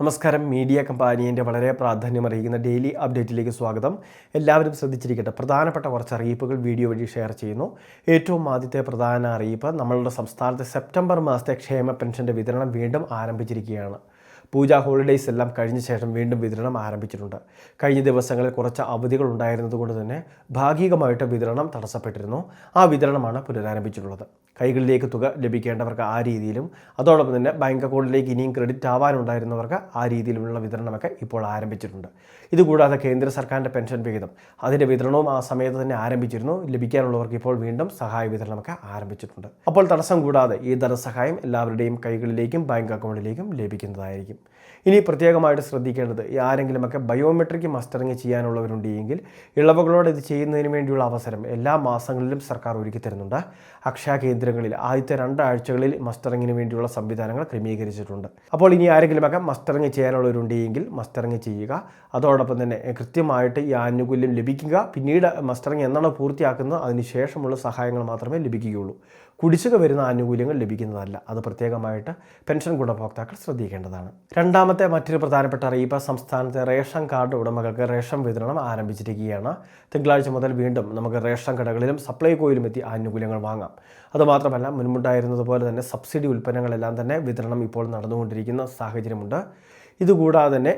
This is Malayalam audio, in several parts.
നമസ്കാരം. മീഡിയ കമ്പാനിയന്റെ വളരെ പ്രാധാന്യം അറിയിക്കുന്ന ഡെയിലി അപ്ഡേറ്റിലേക്ക് സ്വാഗതം. എല്ലാവരും ശ്രദ്ധിച്ചിരിക്കട്ടെ പ്രധാനപ്പെട്ട കുറച്ച് അറിയിപ്പുകൾ വീഡിയോ വഴി ഷെയർ ചെയ്യുന്നു. ഏറ്റവും ആദ്യത്തെ പ്രധാന അറിയിപ്പ് നമ്മളുടെ സംസ്ഥാനത്തെ സെപ്റ്റംബർ മാസത്തെ ക്ഷേമ പെൻഷന്റെ വിതരണം വീണ്ടും ആരംഭിച്ചിരിക്കുകയാണ്. പൂജ ഹോളിഡേയ്സ് എല്ലാം കഴിഞ്ഞ ശേഷം വീണ്ടും വിതരണം ആരംഭിച്ചിട്ടുണ്ട്. കഴിഞ്ഞ ദിവസങ്ങളിൽ കുറച്ച് അവധികൾ ഉണ്ടായിരുന്നതുകൊണ്ട് തന്നെ ഭാഗികമായിട്ട് വിതരണം തടസ്സപ്പെട്ടിരുന്നു. ആ വിതരണമാണ് പുനരാരംഭിച്ചിട്ടുള്ളത്. കൈകളിലേക്ക് തുക ലഭിക്കേണ്ടവർക്ക് ആ രീതിയിലും അതോടൊപ്പം തന്നെ ബാങ്ക് അക്കൗണ്ടിലേക്ക് ഇനിയും ക്രെഡിറ്റ് ആവാനുണ്ടായിരുന്നവർക്ക് ആ രീതിയിലുള്ള വിതരണമൊക്കെ ഇപ്പോൾ ആരംഭിച്ചിട്ടുണ്ട്. ഇതുകൂടാതെ കേന്ദ്ര സർക്കാരിന്റെ പെൻഷൻ വിഹിതം അതിന്റെ വിതരണവും ആ സമയത്ത് തന്നെ ആരംഭിച്ചിരുന്നു. ലഭിക്കാനുള്ളവർക്ക് ഇപ്പോൾ വീണ്ടും സഹായ വിതരണമൊക്കെ ആരംഭിച്ചിട്ടുണ്ട്. അപ്പോൾ തടസ്സം കൂടാതെ ഈ ധനസഹായം എല്ലാവരുടെയും കൈകളിലേക്കും ബാങ്ക് അക്കൗണ്ടിലേക്കും ലഭിക്കുന്നതായിരിക്കും. ഇനി പ്രത്യേകമായിട്ട് ശ്രദ്ധിക്കേണ്ടത് ആരെങ്കിലുമൊക്കെ ബയോമെട്രിക് മസ്റ്ററിങ് ചെയ്യാനുള്ളവരുണ്ടെങ്കിൽ ഇളവുകളോടെ ഇത് ചെയ്യുന്നതിന് വേണ്ടിയുള്ള അവസരം എല്ലാ മാസങ്ങളിലും സർക്കാർ ഒരുക്കി തരുന്നുണ്ട്. അക്ഷയ കേന്ദ്രങ്ങളിൽ ആദ്യത്തെ രണ്ടാഴ്ചകളിൽ മസ്റ്ററിങ്ങിന് വേണ്ടിയുള്ള സംവിധാനങ്ങൾ ക്രമീകരിച്ചിട്ടുണ്ട്. അപ്പോൾ ഇനി ആരെങ്കിലുമൊക്കെ മസ്റ്ററിങ് ചെയ്യാനുള്ളവരുണ്ടെങ്കിൽ മസ്റ്ററിങ് ചെയ്യുക. അതോടൊപ്പം തന്നെ കൃത്യമായിട്ട് ഈ ആനുകൂല്യം ലഭിക്കുക. പിന്നീട് മസ്റ്ററിങ് എന്നാണ് പൂർത്തിയാക്കുന്നത് അതിന് ശേഷമുള്ള സഹായങ്ങൾ മാത്രമേ ലഭിക്കുകയുള്ളൂ. കുടിശ്ശിക വരുന്ന ആനുകൂല്യങ്ങൾ ലഭിക്കുന്നതല്ല. അത് പ്രത്യേകമായിട്ട് പെൻഷൻ ഗുണഭോക്താക്കൾ ശ്രദ്ധിക്കേണ്ടതാണ്. രണ്ടാമത്തെ മറ്റൊരു പ്രധാനപ്പെട്ട അറിയിപ്പ് സംസ്ഥാനത്തെ റേഷൻ കാർഡ് ഉടമകൾക്ക് റേഷൻ വിതരണം ആരംഭിച്ചിരിക്കുകയാണ്. തിങ്കളാഴ്ച മുതൽ വീണ്ടും നമുക്ക് റേഷൻ കടകളിലും സപ്ലൈകോയിലും എത്തി ആനുകൂല്യങ്ങൾ വാങ്ങാം. അതുമാത്രമല്ല മുൻപുണ്ടായിരുന്നതുപോലെ തന്നെ സബ്സിഡി ഉൽപ്പന്നങ്ങളെല്ലാം തന്നെ വിതരണം ഇപ്പോൾ നടന്നുകൊണ്ടിരിക്കുന്ന സാഹചര്യമുണ്ട്. ഇതുകൂടാതെ തന്നെ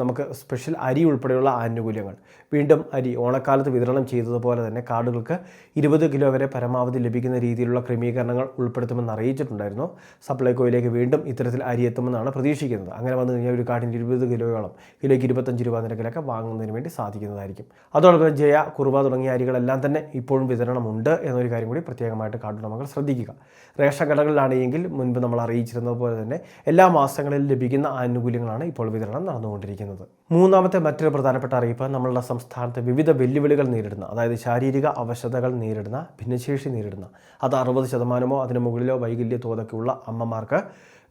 നമുക്ക് സ്പെഷ്യൽ അരി ഉൾപ്പെടെയുള്ള ആനുകൂല്യങ്ങൾ. വീണ്ടും അരി ഓണക്കാലത്ത് വിതരണം ചെയ്തതുപോലെ തന്നെ കാർഡുകൾക്ക് ഇരുപത് കിലോ വരെ പരമാവധി ലഭിക്കുന്ന രീതിയിലുള്ള ക്രമീകരണങ്ങൾ ഉൾപ്പെടുത്തുമെന്ന് അറിയിച്ചിട്ടുണ്ടായിരുന്നു. സപ്ലൈകോയിലേക്ക് വീണ്ടും ഇത്തരത്തിൽ അരി എത്തുമെന്നാണ് പ്രതീക്ഷിക്കുന്നത്. അങ്ങനെ വന്നു കഴിഞ്ഞാൽ ഒരു കാർഡിന് ഇരുപത് കിലോയോളം കിലോയ്ക്ക് ഇരുപത്തഞ്ച് രൂപ നിരക്കിലൊക്കെ വാങ്ങുന്നതിന് വേണ്ടി സാധിക്കുന്നതായിരിക്കും. അതോടൊപ്പം ജയ കുറുവ തുടങ്ങിയ അരികളെല്ലാം തന്നെ ഇപ്പോഴും വിതരണമുണ്ട് എന്നൊരു കാര്യം കൂടി പ്രത്യേകമായിട്ട് കാർഡ് ഉടമകൾ ശ്രദ്ധിക്കുക. റേഷൻ കടകളിലാണെങ്കിൽ മുൻപ് നമ്മൾ അറിയിച്ചിരുന്നത് പോലെ തന്നെ എല്ലാ മാസങ്ങളിലും ലഭിക്കുന്ന ആനുകൂല്യങ്ങളാണ് ഇപ്പോൾ വിതരണം നടന്നുകൊണ്ടിരിക്കുന്നത്. മൂന്നാമത്തെ മറ്റൊരു പ്രധാനപ്പെട്ട അറിയിപ്പ് നമ്മളുടെ സംസ്ഥാനത്ത് വിവിധ വെല്ലുവിളികൾ നേരിടുന്ന അതായത് ശാരീരിക അവശതകൾ നേരിടുന്ന ഭിന്നശേഷി നേരിടുന്ന അത് അറുപത് ശതമാനമോ അതിന് മുകളിലോ വൈകല്യ തോതൊക്കെയുള്ള അമ്മമാർക്ക്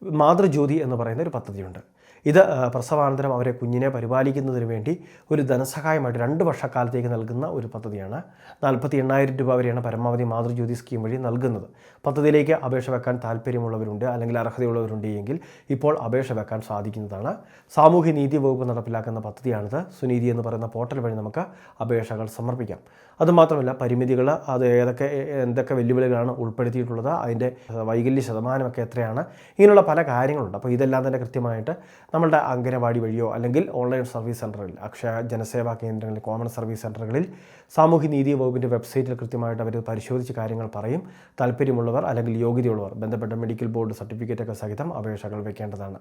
മാതൃജ്യോതി എന്ന് പറയുന്ന ഒരു പദ്ധതിയുണ്ട്. ഇത് പ്രസവാനന്തരം അവരെ കുഞ്ഞിനെ പരിപാലിക്കുന്നതിന് വേണ്ടി ഒരു ധനസഹായമായിട്ട് രണ്ട് വർഷക്കാലത്തേക്ക് നൽകുന്ന ഒരു പദ്ധതിയാണ്. നാൽപ്പത്തി എണ്ണായിരം രൂപ വരെയാണ് പരമാവധി മാതൃജ്യോതി സ്കീം വഴി നൽകുന്നത്. പദ്ധതിയിലേക്ക് അപേക്ഷ വെക്കാൻ താല്പര്യമുള്ളവരുണ്ട് അല്ലെങ്കിൽ അർഹതയുള്ളവരുണ്ട് എങ്കിൽ ഇപ്പോൾ അപേക്ഷ വെക്കാൻ സാധിക്കുന്നതാണ്. സാമൂഹ്യനീതി വകുപ്പ് നടപ്പിലാക്കുന്ന പദ്ധതിയാണിത്. സുനീതി എന്ന് പറയുന്ന പോർട്ടൽ വഴി നമുക്ക് അപേക്ഷകൾ സമർപ്പിക്കാം. അതുമാത്രമല്ല പരിമിതികൾ അത് ഏതൊക്കെ എന്തൊക്കെ വെല്ലുവിളികളാണ് ഉൾപ്പെടുത്തിയിട്ടുള്ളത് അതിന്റെ വൈകല്യ ശതമാനമൊക്കെ എത്രയാണ് ഇങ്ങനെയുള്ള പല കാര്യങ്ങളുണ്ട്. അപ്പോൾ ഇതെല്ലാം തന്നെ കൃത്യമായിട്ട് നമ്മളുടെ അംഗനവാടി വഴിയോ അല്ലെങ്കിൽ ഓൺലൈൻ സർവീസ് സെന്ററുകളിൽ അക്ഷയ ജനസേവാ കേന്ദ്രങ്ങളിൽ കോമൺ സർവീസ് സെന്ററുകളിൽ സാമൂഹ്യ നീതി വകുപ്പിന്റെ വെബ്സൈറ്റിൽ കൃത്യമായിട്ട് അവർ പരിശോധിച്ച് കാര്യങ്ങൾ പറയും. താല്പര്യമുള്ളവർ അല്ലെങ്കിൽ യോഗ്യതയുള്ളവർ ബന്ധപ്പെട്ട മെഡിക്കൽ ബോർഡ് സർട്ടിഫിക്കറ്റൊക്കെ സഹിതം അപേക്ഷകൾ വെക്കേണ്ടതാണ്.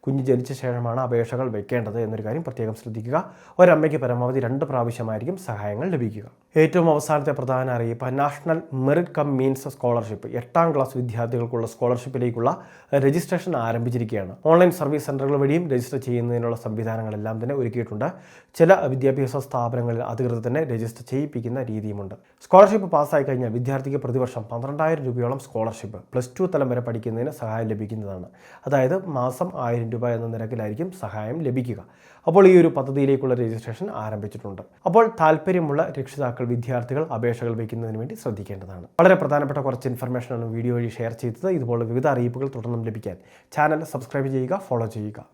കുഞ്ഞ് ജനിച്ച ശേഷമാണ് അപേക്ഷകൾ വെക്കേണ്ടത് എന്നൊരു കാര്യം പ്രത്യേകം ശ്രദ്ധിക്കുക. ഒരമ്മയ്ക്ക് പരമാവധി രണ്ട് പ്രാവശ്യമായിരിക്കും സഹായങ്ങൾ ലഭിക്കുക. ഏറ്റവും അവസാനത്തെ പ്രധാന അറിയിപ്പ് national merit cum means scholarship. എട്ടാം ക്ലാസ് വിദ്യാർത്ഥികൾക്കുള്ള സ്കോളർഷിപ്പിലേക്കുള്ള രജിസ്ട്രേഷൻ ആരംഭിച്ചിരിക്കുകയാണ്. ഓൺലൈൻ സർവീസ് സെന്ററുകൾ വഴിയും രജിസ്റ്റർ ചെയ്യുന്നതിനുള്ള സംവിധാനങ്ങളെല്ലാം തന്നെ ഒരുക്കിയിട്ടുണ്ട്. ചില വിദ്യാഭ്യാസ സ്ഥാപനങ്ങളിൽ അധികൃതർ തന്നെ രജിസ്റ്റർ ചെയ്യിപ്പിക്കുന്ന രീതിയുമുണ്ട്. സ്കോളർഷിപ്പ് പാസ്സായി കഴിഞ്ഞാൽ വിദ്യാർത്ഥിക്ക് പ്രതിവർഷം പന്ത്രണ്ടായിരം രൂപയോളം സ്കോളർഷിപ്പ് പ്ലസ് ടു തലം വരെ പഠിക്കുന്നതിന് സഹായം ലഭിക്കുന്നതാണ്. അതായത് മാസം ആയിരം രൂപ എന്ന നിരക്കിലായിരിക്കും സഹായം ലഭിക്കുക. അപ്പോൾ ഈ ഒരു പദ്ധതിയിലേക്കുള്ള രജിസ്ട്രേഷൻ ആരംഭിച്ചിട്ടുണ്ട്. അപ്പോൾ താല്പര്യമുള്ള രക്ഷിതാക്കൾ വിദ്യാർത്ഥികൾ അപേക്ഷകൾ വയ്ക്കുന്നതിന് വേണ്ടി ശ്രദ്ധിക്കേണ്ടതാണ്. വളരെ പ്രധാനപ്പെട്ട കുറച്ച് ഇൻഫർമേഷനാണ് വീഡിയോ വഴി ഷെയർ ചെയ്തത്. ഇതുപോലുള്ള വിവിധ അറിയിപ്പുകൾ തുടർന്നും ലഭിക്കാൻ ചാനൽ സബ്സ്ക്രൈബ് ചെയ്യുക ഫോളോ ചെയ്യുക.